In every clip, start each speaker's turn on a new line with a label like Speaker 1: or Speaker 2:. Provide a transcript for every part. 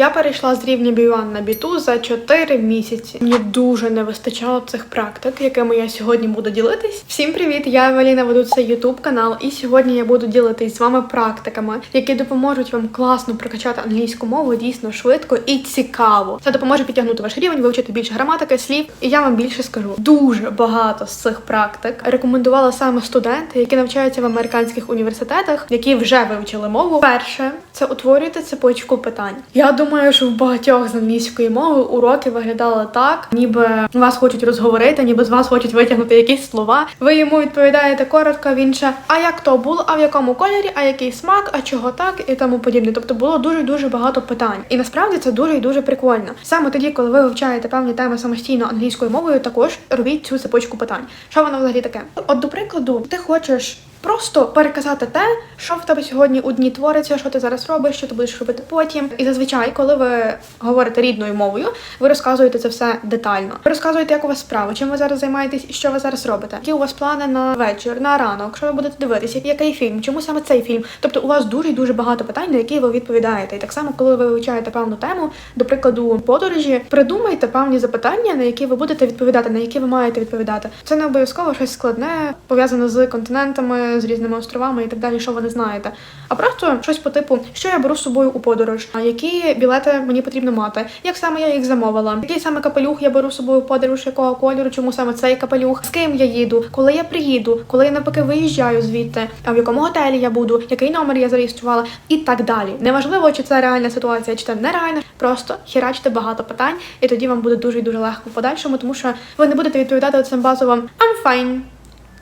Speaker 1: Я перейшла з рівня B1 на B2 за 4 місяці. Мені дуже не вистачало цих практик, якими я сьогодні буду ділитись. Всім привіт! Я Евеліна веду цей YouTube канал, і сьогодні я буду ділитись з вами практиками, які допоможуть вам класно прокачати англійську мову дійсно швидко і цікаво. Це допоможе підтягнути ваш рівень, вивчити більше граматики, слів. І я вам більше скажу. Дуже багато з цих практик рекомендувала саме студенти, які навчаються в американських університетах, які вже вивчили мову. Перше це утворюйте цепочку питань. Я думаю, що в багатьох з англійської мови уроки виглядали так, ніби вас хочуть розговорити, ніби з вас хочуть витягнути якісь слова. Ви йому відповідаєте коротко, він ще а як то було, а в якому кольорі, а який смак, а чого так і тому подібне. Тобто було дуже дуже багато питань. І насправді це дуже і дуже прикольно. Саме тоді, коли ви вивчаєте певні теми самостійно англійською мовою, також робіть цю цепочку питань. Що воно взагалі таке? От до прикладу, ти хочеш. Просто переказати те, що в тебе сьогодні у дні твориться, що ти зараз робиш, що ти будеш робити потім. І зазвичай, коли ви говорите рідною мовою, ви розказуєте це все детально. Ви розказуєте, як у вас справа, чим ви зараз займаєтесь що ви зараз робите. Які у вас плани на вечір, на ранок, що ви будете дивитися, який фільм, чому саме цей фільм. Тобто у вас дуже дуже багато питань, на які ви відповідаєте. І так само, коли ви вивчаєте певну тему, до прикладу, подорожі, придумайте певні запитання, на які ви будете відповідати, на які ви маєте відповідати. Це не обов'язково щось складне, пов'язане з континентами з різними островами і так далі, що ви не знаєте. А просто щось по типу, що я беру з собою у подорож, які білети мені потрібно мати, як саме я їх замовила, який саме капелюх я беру з собою у подорож, якого кольору, чому саме цей капелюх, з ким я їду, коли я приїду, коли я навпаки виїжджаю звідти, а в якому готелі я буду, який номер я зареєструвала, і так далі. Неважливо, чи це реальна ситуація, чи це нереальна. Просто херачте багато питань, і тоді вам буде дуже і дуже легко в подальшому, тому що ви не будете відповідати цим базовим I'm fine.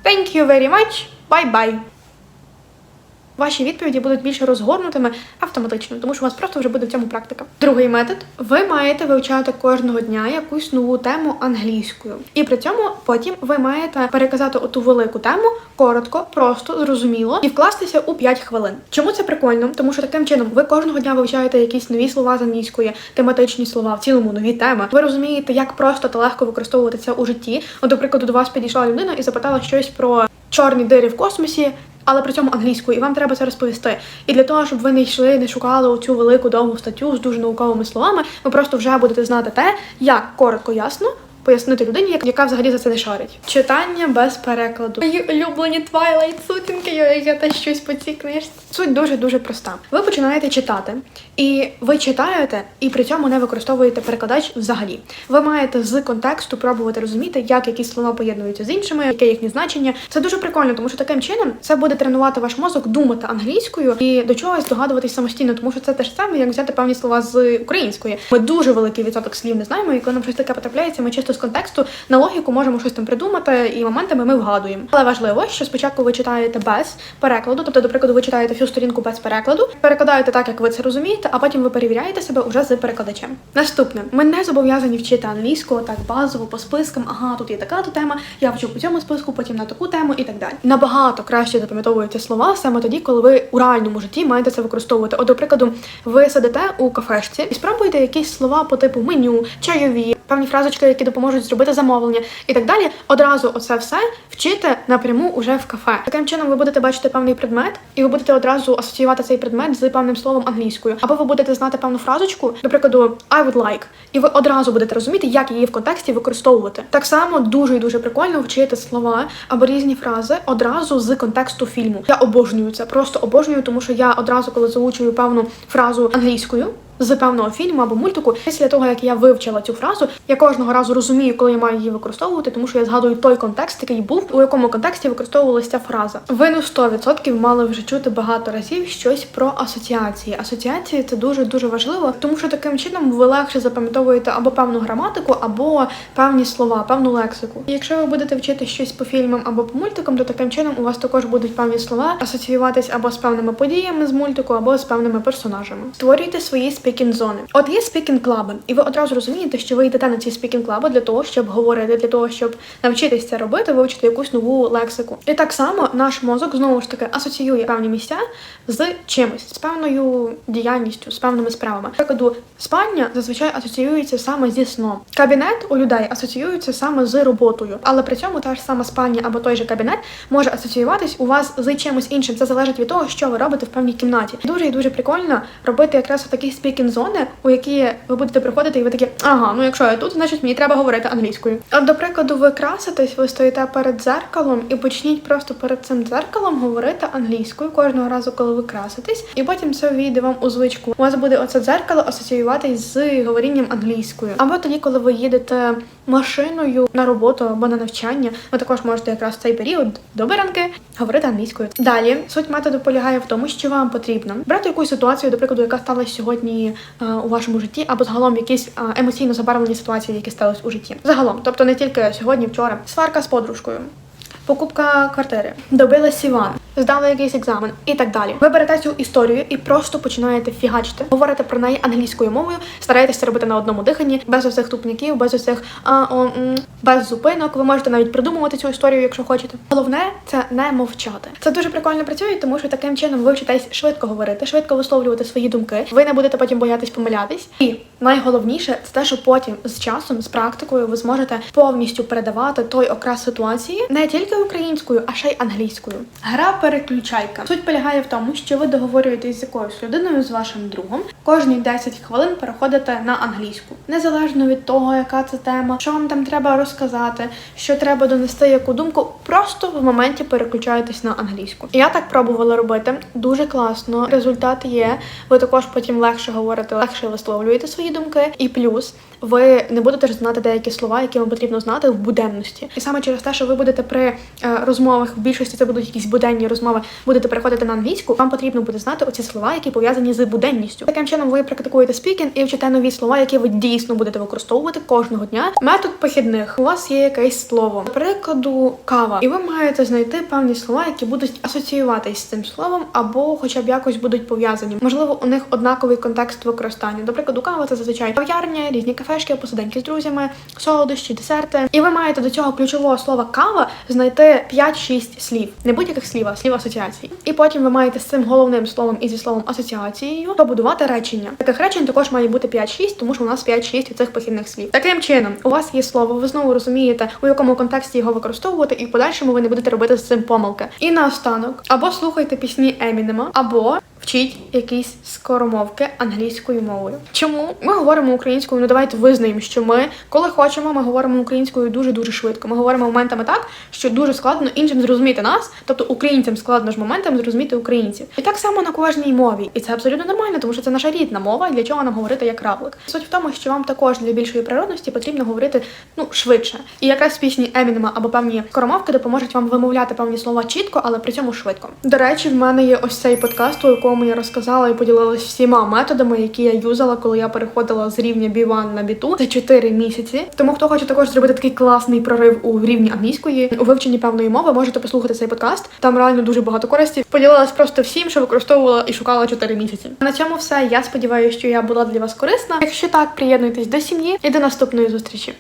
Speaker 1: Thank you very much. Bye-bye. Ваші відповіді будуть більш розгорнутими автоматично, тому що у вас просто вже буде в цьому практика. Другий метод: ви маєте вивчати кожного дня якусь нову тему англійською, і при цьому потім ви маєте переказати оту велику тему коротко, просто зрозуміло і вкластися у 5 хвилин. Чому це прикольно? Тому що таким чином ви кожного дня вивчаєте якісь нові слова з англійської, тематичні слова, в цілому нові теми. Ви розумієте, як просто та легко використовувати це у житті. От, до прикладу, до вас підійшла людина і запитала щось про чорні дири в космосі але при цьому англійською, і вам треба це розповісти. І для того, щоб ви не йшли, не шукали оцю велику довгу статтю з дуже науковими словами, ви просто вже будете знати те, як коротко ясно. Пояснити людині, яка взагалі за це не шарить. Читання без перекладу. Мої улюблені твайлайт сутінки, я, я те щось по цій книжці. Суть дуже дуже проста. Ви починаєте читати, і ви читаєте, і при цьому не використовуєте перекладач взагалі. Ви маєте з контексту пробувати розуміти, як якісь слова поєднуються з іншими, яке їхнє значення. Це дуже прикольно, тому що таким чином це буде тренувати ваш мозок думати англійською і до чогось догадуватись самостійно, тому що це те ж саме, як взяти певні слова з української. Ми дуже великий відсоток слів не знаємо, і коли нам щось таке потрапляється, ми чисто з контексту на логіку можемо щось там придумати, і моментами ми вгадуємо. Але важливо, що спочатку ви читаєте без перекладу, тобто, до прикладу, ви читаєте всю сторінку без перекладу, перекладаєте так, як ви це розумієте, а потім ви перевіряєте себе уже з перекладачем. Наступне, ми не зобов'язані вчити англійську так базово по спискам. Ага, тут є така то тема. Я вчу по цьому списку, потім на таку тему і так далі. Набагато краще запам'ятовуються слова саме тоді, коли ви у реальному житті маєте це використовувати. От, до прикладу, ви сидите у кафешці і спробуєте якісь слова по типу меню, чайові, певні фразочки, які допоможуть зробити замовлення і так далі. Одразу оце все вчити напряму уже в кафе. Таким чином ви будете бачити певний предмет, і ви будете одразу асоціювати цей предмет з певним словом англійською. Або ви будете знати певну фразочку, до прикладу, I would like, і ви одразу будете розуміти, як її в контексті використовувати. Так само дуже і дуже прикольно вчити слова або різні фрази одразу з контексту фільму. Я обожнюю це, просто обожнюю, тому що я одразу, коли заучую певну фразу англійською з певного фільму або мультику. Після того як я вивчила цю фразу, я кожного разу розумію, коли я маю її використовувати, тому що я згадую той контекст, який був, у якому контексті використовувалася ця фраза. Ви ну 100% мали вже чути багато разів щось про асоціації. Асоціації це дуже дуже важливо, тому що таким чином ви легше запам'ятовуєте або певну граматику, або певні слова, певну лексику. І якщо ви будете вчити щось по фільмам або по мультикам, то таким чином у вас також будуть певні слова асоціюватись або з певними подіями з мультику, або з певними персонажами. Створюйте свої спікінг зони. От є спікінг клаби, і ви одразу розумієте, що ви йдете на ці спікінг клаби для того, щоб говорити, для того, щоб навчитись це робити, вивчити якусь нову лексику. І так само наш мозок знову ж таки асоціює певні місця з чимось, з певною діяльністю, з певними справами. Прикладу, спальня зазвичай асоціюється саме зі сном. Кабінет у людей асоціюється саме з роботою, але при цьому та ж сама спальня або той же кабінет може асоціюватись у вас з чимось іншим. Це залежить від того, що ви робите в певній кімнаті. Дуже і дуже прикольно робити якраз такий спікінг деякі зони, у які ви будете приходити, і ви такі, ага, ну якщо я тут, значить мені треба говорити англійською. От, до прикладу, ви краситесь, ви стоїте перед дзеркалом і почніть просто перед цим дзеркалом говорити англійською кожного разу, коли ви краситесь, і потім це війде вам у звичку. У вас буде оце дзеркало асоціюватись з говорінням англійською. Або тоді, коли ви їдете машиною на роботу або на навчання, ви також можете якраз в цей період до беранки говорити англійською. Далі суть методу полягає в тому, що вам потрібно брати якусь ситуацію, до прикладу, яка сталася сьогодні е, у вашому житті, або загалом якісь е, емоційно забарвлені ситуації, які стались у житті. Загалом, тобто не тільки сьогодні, вчора, сварка з подружкою. Покупка квартири, добили сіван, здали якийсь екзамен і так далі. Ви берете цю історію і просто починаєте фігачити, говорите про неї англійською мовою, стараєтесь робити на одному диханні, без усіх тупняків, без усіх а, о, м, без зупинок. Ви можете навіть придумувати цю історію, якщо хочете. Головне це не мовчати. Це дуже прикольно працює, тому що таким чином ви вчитесь швидко говорити, швидко висловлювати свої думки. Ви не будете потім боятись помилятись. І найголовніше це те, що потім з часом, з практикою, ви зможете повністю передавати той окрас ситуації не тільки українською, а ще й англійською. Гра переключайка. Суть полягає в тому, що ви договорюєтесь з якоюсь людиною, з вашим другом. Кожні 10 хвилин переходите на англійську, незалежно від того, яка це тема, що вам там треба розказати, що треба донести яку думку. Просто в моменті переключаєтесь на англійську. Я так пробувала робити. Дуже класно. Результат є. Ви також потім легше говорите, легше висловлюєте свої думки. І плюс ви не будете ж знати деякі слова, які вам потрібно знати в буденності. І саме через те, що ви будете при е, розмовах, в більшості це будуть якісь буденні розмови, будете переходити на англійську, вам потрібно буде знати оці слова, які пов'язані з буденністю. Таким чином ви практикуєте спікінг і вчите нові слова, які ви дійсно будете використовувати кожного дня. Метод похідних. У вас є якесь слово, до прикладу, кава, і ви маєте знайти певні слова, які будуть асоціюватись з цим словом, або хоча б якось будуть пов'язані. Можливо, у них однаковий контекст використання. До прикладу, кава це зазвичай кав'ярня, різні кафешки, посиденьки з друзями, солодощі, десерти. І ви маєте до цього ключового слова кава знайти 5-6 слів, не будь-яких слів, а слів асоціації. І потім ви маєте з цим головним словом і зі словом асоціацією побудувати речення. Таких речень також має бути 5-6, тому що у нас 5-6 цих похідних слів. Таким чином, у вас є слово, ви знову розумієте, у якому контексті його використовувати, і в подальшому ви не будете робити з цим помилки. І наостанок, або слухайте пісні Емінема, або вчіть якісь скоромовки англійською мовою. Чому ми говоримо українською? Ну давайте визнаємо, що ми, коли хочемо, ми говоримо українською дуже дуже швидко. Ми говоримо моментами так, що дуже складно іншим зрозуміти нас, тобто українцям складно ж моментами зрозуміти українців. І так само на кожній мові. І це абсолютно нормально, тому що це наша рідна мова. і Для чого нам говорити як равлик? Суть в тому, що вам також для більшої природності потрібно говорити ну швидше. І якраз пісні Емінема або певні скоромовки допоможуть вам вимовляти певні слова чітко, але при цьому швидко. До речі, в мене є ось цей подкаст, у якому я розказала і поділилась всіма методами, які я юзала, коли я переходила з рівня B1 на B2 за 4 місяці. Тому хто хоче також зробити такий класний прорив у рівні англійської у вивченні певної мови, можете послухати цей подкаст. Там реально дуже багато користі. Поділилась просто всім, що використовувала і шукала 4 місяці. На цьому все. Я сподіваюся, що я була для вас корисна. Якщо так, приєднуйтесь до сім'ї і до наступної зустрічі.